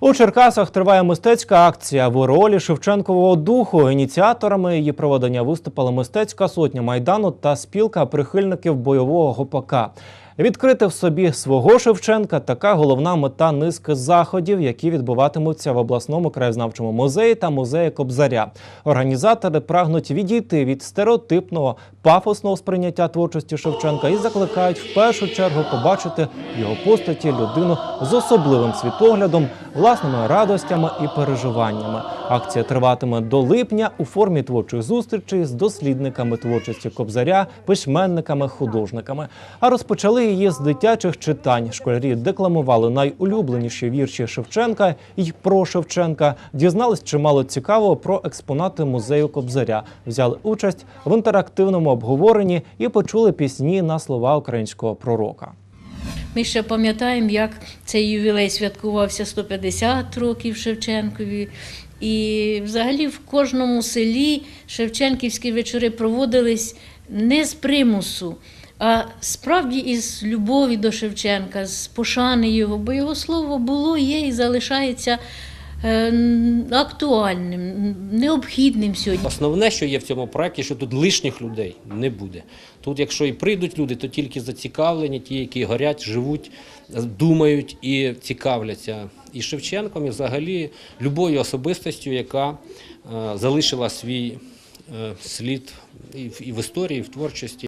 У Черкасах триває мистецька акція в ролі Шевченкового духу. Ініціаторами її проведення виступила мистецька сотня майдану та спілка прихильників бойового гопака. Відкрити в собі свого Шевченка така головна мета низки заходів, які відбуватимуться в обласному краєзнавчому музеї та музеї Кобзаря. Організатори прагнуть відійти від стереотипного пафосного сприйняття творчості Шевченка і закликають в першу чергу побачити в його постаті людину з особливим світоглядом, власними радостями і переживаннями. Акція триватиме до липня у формі творчих зустрічей з дослідниками творчості Кобзаря, письменниками, художниками. А розпочали її з дитячих читань. Школярі декламували найулюбленіші вірші Шевченка і про Шевченка. Дізнались чимало цікавого про експонати музею Кобзаря. Взяли участь в інтерактивному обговоренні і почули пісні на слова українського пророка. Ми ще пам'ятаємо, як цей ювілей святкувався 150 років Шевченкові. І взагалі в кожному селі Шевченківські вечори проводились не з примусу, а справді із любові до Шевченка, з пошани його, бо його слово було, є і залишається е, актуальним, необхідним сьогодні. Основне, що є в цьому проєкті, що тут лишніх людей не буде. Тут, якщо і прийдуть люди, то тільки зацікавлені, ті, які горять, живуть, думають і цікавляться і Шевченком, і взагалі любою особистостю, яка е, залишила свій е, слід і в, історії, і в творчості.